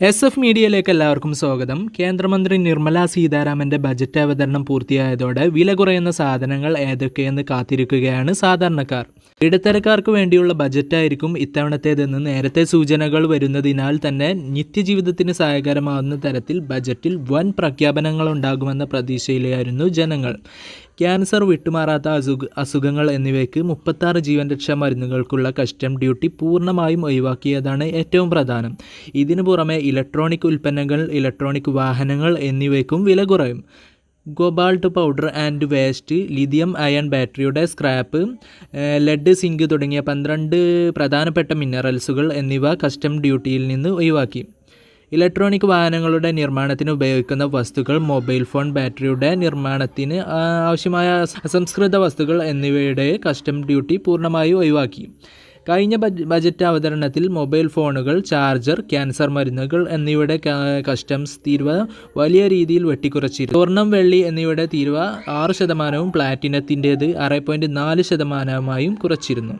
S F മീഡിയയിലേക്ക് എല്ലാവർക്കും സ്വാഗതം. കേന്ദ്രമന്ത്രി നിർമ്മല സീതാരാമന്റെ ബജറ്റ് അവതരണം പൂർത്തിയായതോടെ വില കുറയുന്ന സാധനങ്ങൾ ഏതൊക്കെയെന്ന് കാത്തിരിക്കുകയാണ് സാധാരണക്കാർ. ഇടത്തരക്കാർക്ക് വേണ്ടിയുള്ള ബജറ്റായിരിക്കും ഇത്തവണത്തേതെന്ന് നേരത്തെ സൂചനകൾ വരുന്നതിനാൽ തന്നെ നിത്യജീവിതത്തിന് സഹായകരമാവുന്ന തരത്തിൽ ബജറ്റിൽ വൻ പ്രഖ്യാപനങ്ങൾ ഉണ്ടാകുമെന്ന പ്രതീക്ഷയിലായിരുന്നു ജനങ്ങൾ. ക്യാൻസർ വിട്ടുമാറാത്ത അസുഖ അസുഖങ്ങൾ എന്നിവയ്ക്ക് മുപ്പത്താറ് ജീവൻ രക്ഷാ മരുന്നുകൾക്കുള്ള കസ്റ്റം ഡ്യൂട്ടി പൂർണമായും ഒഴിവാക്കിയതാണ് ഏറ്റവും പ്രധാനം. ഇതിനു പുറമെ ഇലക്ട്രോണിക് ഉൽപ്പന്നങ്ങൾ ഇലക്ട്രോണിക് വാഹനങ്ങൾ എന്നിവയ്ക്കും വില കുറയും. Cobalt powder and waste lithium ion ബാറ്ററിയുടെ സ്ക്രാപ്പ് ലെഡ് സിങ്ക് തുടങ്ങിയ പന്ത്രണ്ട് പ്രധാനപ്പെട്ട മിനറൽസുകൾ എന്നിവ കസ്റ്റം ഡ്യൂട്ടിയിൽ നിന്ന് ഒഴിവാക്കി. ഇലക്ട്രോണിക് വാഹനങ്ങളുടെ നിർമ്മാണത്തിന് ഉപയോഗിക്കുന്ന വസ്തുക്കൾ മൊബൈൽ ഫോൺ ബാറ്ററിയുടെ നിർമ്മാണത്തിന് ആവശ്യമായ അസംസ്കൃത വസ്തുക്കൾ എന്നിവയുടെ കസ്റ്റം ഡ്യൂട്ടി പൂർണമായി ഒഴിവാക്കി. കഴിഞ്ഞ ബജ- ബജറ്റ് അവതരണത്തിൽ മൊബൈൽ ഫോണുകൾ ചാർജർ ക്യാൻസർ മരുന്നുകൾ എന്നിവയുടെ കസ്റ്റംസ് തീരുവ വലിയ രീതിയിൽ വെട്ടിക്കുറച്ചിരുന്നു. സ്വർണം വെള്ളി എന്നിവയുടെ തീരുവ ആറ് ശതമാനവും പ്ലാറ്റിനത്തിന്റേത് ആറ് പോയിന്റ് നാല് ശതമാനമായും കുറച്ചിരുന്നു.